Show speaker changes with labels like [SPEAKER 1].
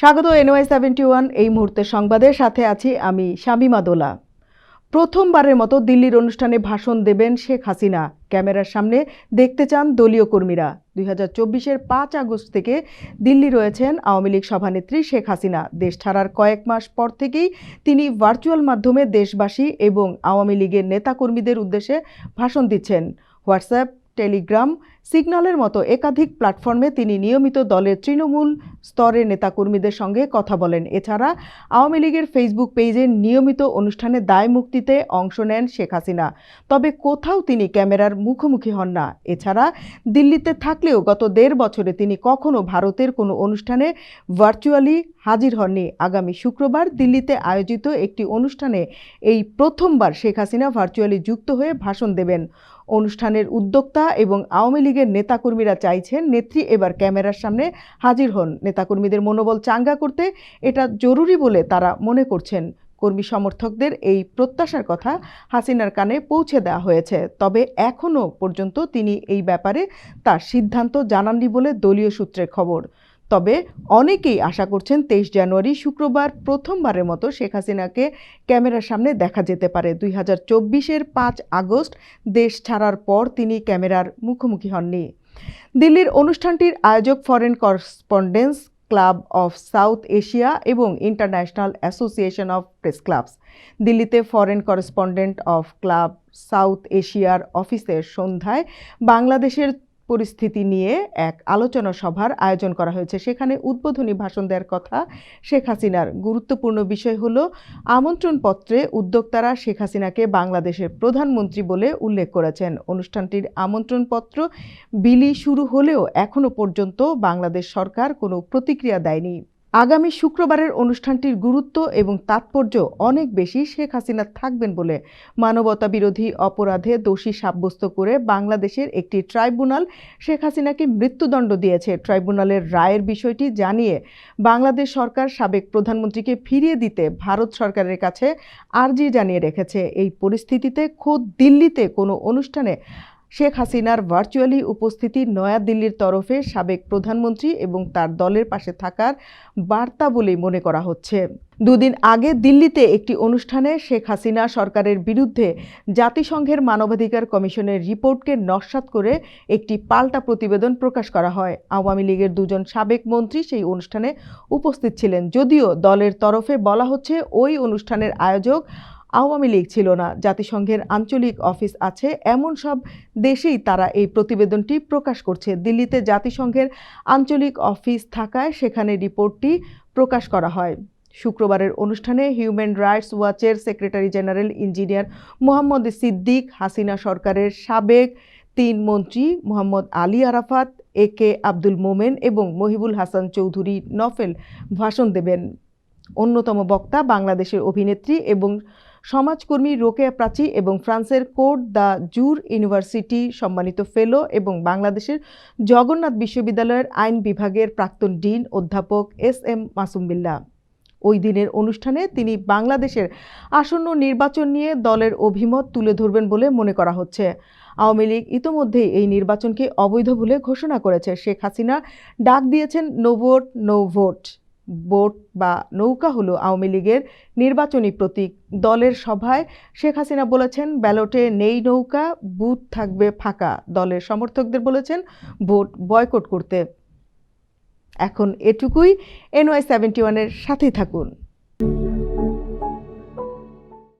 [SPEAKER 1] স্বাগত NY seventy one, এই মুহূর্তের সংবাদের সাথে আছি আমি শামিমা দোলা। প্রথমবারের মতো দিল্লির অনুষ্ঠানে ভাষণ দেবেন শেখ হাসিনা। ক্যামেরার সামনে দেখতে চান দলীয় কর্মীরা। দুই হাজার চব্বিশের পাঁচ আগস্ট থেকে দিল্লি রয়েছেন আওয়ামী লীগ সভানেত্রী শেখ হাসিনা। দেশ ছাড়ার কয়েক মাস পর থেকেই তিনি ভার্চুয়াল মাধ্যমে দেশবাসী এবং আওয়ামী লীগের নেতাকর্মীদের উদ্দেশ্যে ভাষণ দিচ্ছেন। হোয়াটসঅ্যাপ, টেলিগ্রাম সিগন্যালের মতো একাধিক প্ল্যাটফর্মে তিনি নিয়মিত দলের তৃণমূল স্তরের নেতাকর্মীদের সঙ্গে কথা বলেন। এছাড়া আওয়ামী লীগের ফেসবুক পেজে নিয়মিত অনুষ্ঠানে দায় মুক্তিতে অংশ নেন শেখ হাসিনা। তবে কোথাও তিনি ক্যামেরার মুখোমুখি হন না। এছাড়া দিল্লিতে থাকলেও গত দেড় বছরে তিনি কখনো ভারতের কোনো অনুষ্ঠানে ভার্চুয়ালি হাজির হননি। আগামী শুক্রবার দিল্লিতে আয়োজিত একটি অনুষ্ঠানে এই প্রথমবার শেখ হাসিনা ভার্চুয়ালি যুক্ত হয়ে ভাষণ দেবেন। অনুষ্ঠানের উদ্যোক্তা এবং আওয়ামী লীগের নেতাকর্মীরা চাইছেন, নেত্রী এবার ক্যামেরার সামনে হাজির হন। নেতাকর্মীদের মনোবল চাঙ্গা করতে এটা জরুরি বলে তারা মনে করছেন। কর্মী সমর্থকদের এই প্রত্যাশার কথা হাসিনার কানে পৌঁছে দেওয়া হয়েছে। তবে এখনও পর্যন্ত তিনি এই ব্যাপারে তার সিদ্ধান্ত জানাননি বলে দলীয় সূত্রের খবর। তবে অনেকেই আশা করছেন তেইশ জানুয়ারি শুক্রবার প্রথমবারের মতো শেখ হাসিনাকে ক্যামেরার সামনে দেখা যেতে পারে। দুই হাজার চব্বিশের পাঁচ আগস্ট দেশ ছাড়ার পর তিনি ক্যামেরার মুখোমুখি হননি। দিল্লির অনুষ্ঠানটির আয়োজক foreign correspondence club of South Asia এবং international association of press clubs দিল্লিতে foreign correspondent of club South এশিয়ার অফিসের সন্ধ্যায় বাংলাদেশের পরিস্থিতি নিয়ে এক আলোচনা সভার আয়োজন করা হয়েছে। সেখানে উদ্বোধনী ভাষণ দেওয়ার কথা শেখ হাসিনার। গুরুত্বপূর্ণ বিষয় হল আমন্ত্রণপত্রে উদ্যোক্তারা শেখ হাসিনাকে বাংলাদেশের প্রধানমন্ত্রী বলে উল্লেখ করেছেন। অনুষ্ঠানটির আমন্ত্রণপত্র বিলি শুরু হলেও এখনও পর্যন্ত বাংলাদেশ সরকার কোনো প্রতিক্রিয়া দেয়নি। আগামী শুক্রবারের অনুষ্ঠানটির গুরুত্ব এবং তাৎপর্য অনেক বেশি শেখ হাসিনা থাকবেন বলে মানবতা বিরোধী অপরাধে দোষী সাব্যস্ত করে বাংলাদেশের একটি ট্রাইব্যুনাল শেখ হাসিনাকে মৃত্যুদণ্ড দিয়েছে। ট্রাইব্যুনালের রায়ের বিষয়টি জানিয়ে বাংলাদেশ সরকার সাবেক প্রধানমন্ত্রীকে ফিরিয়ে দিতে ভারত সরকারের কাছে আর্জি জানিয়ে রেখেছে। এই পরিস্থিতিতে খোদ দিল্লিতে কোনো অনুষ্ঠানে শেখ হাসিনার ভার্চুয়ালি উপস্থিতি নয়াদিল্লির তরফে সাবেক প্রধানমন্ত্রী এবং তার দলের পাশে থাকার বার্তা বলেই মনে করা হচ্ছে। দুদিন আগে দিল্লিতে একটি অনুষ্ঠানে শেখ হাসিনা সরকারের বিরুদ্ধে জাতিসংঘের মানবাধিকার কমিশনের রিপোর্টকে নস্যাৎ করে একটি পাল্টা প্রতিবেদন প্রকাশ করা হয়। আওয়ামী লীগের দুজন সাবেক মন্ত্রী সেই অনুষ্ঠানে উপস্থিত ছিলেন। যদিও দলের তরফে বলা হচ্ছে, ওই অনুষ্ঠানের আয়োজক আওয়ামী লীগ ছিল না। জাতিসংঘের আঞ্চলিক অফিস আছে। এমন সব দেশেই তারা এই প্রতিবেদনটি প্রকাশ করছে। দিল্লিতে জাতিসংঘের আঞ্চলিক অফিস থাকায় সেখানে রিপোর্টটি প্রকাশ করা হয়। শুক্রবারের অনুষ্ঠানে human rights ওয়াচের secretary general engineer Mohammad Siddique, Hasina সরকারের সাবেক তিন মন্ত্রী মোহাম্মদ আলী আরাফাত, এ কে আব্দুল মোমেন এবং মহিবুল হাসান চৌধুরী নফেল ভাষণ দেবেন। অন্যতম বক্তা বাংলাদেশের অভিনেত্রী এবং সমাজকর্মী রোকেয়া প্রাচী এবং ফ্রান্সের কোর্ট দ্য জুর ইউনিভার্সিটি সম্মানিত ফেলো এবং বাংলাদেশের জগন্নাথ বিশ্ববিদ্যালয়ের আইন বিভাগের প্রাক্তন ডিন অধ্যাপক এস এম মাসুম বিল্লাহ ওই দিনের অনুষ্ঠানে তিনি বাংলাদেশের আসন্ন নির্বাচন নিয়ে দলের অভিমত তুলে ধরবেন বলে মনে করা হচ্ছে। আওয়ামী লীগ ইতোমধ্যেই এই নির্বাচনকে অবৈধ বলে ঘোষণা করেছে। শেখ হাসিনা ডাক দিয়েছেন, no vote no vote. Boat বা নৌকা হলো আওয়ামী লীগের নির্বাচনী প্রতীক। দলের সভায় শেখ হাসিনা বলেছেন, ব্যালটে নেই নৌকা, বুথ থাকবে ফাঁকা। দলের সমর্থকদের বলেছেন, ভোট বয়কট করতে। এখন এটুকুই। এনওয়াই সেভেন্টি ওয়ানের সাথেই থাকুন।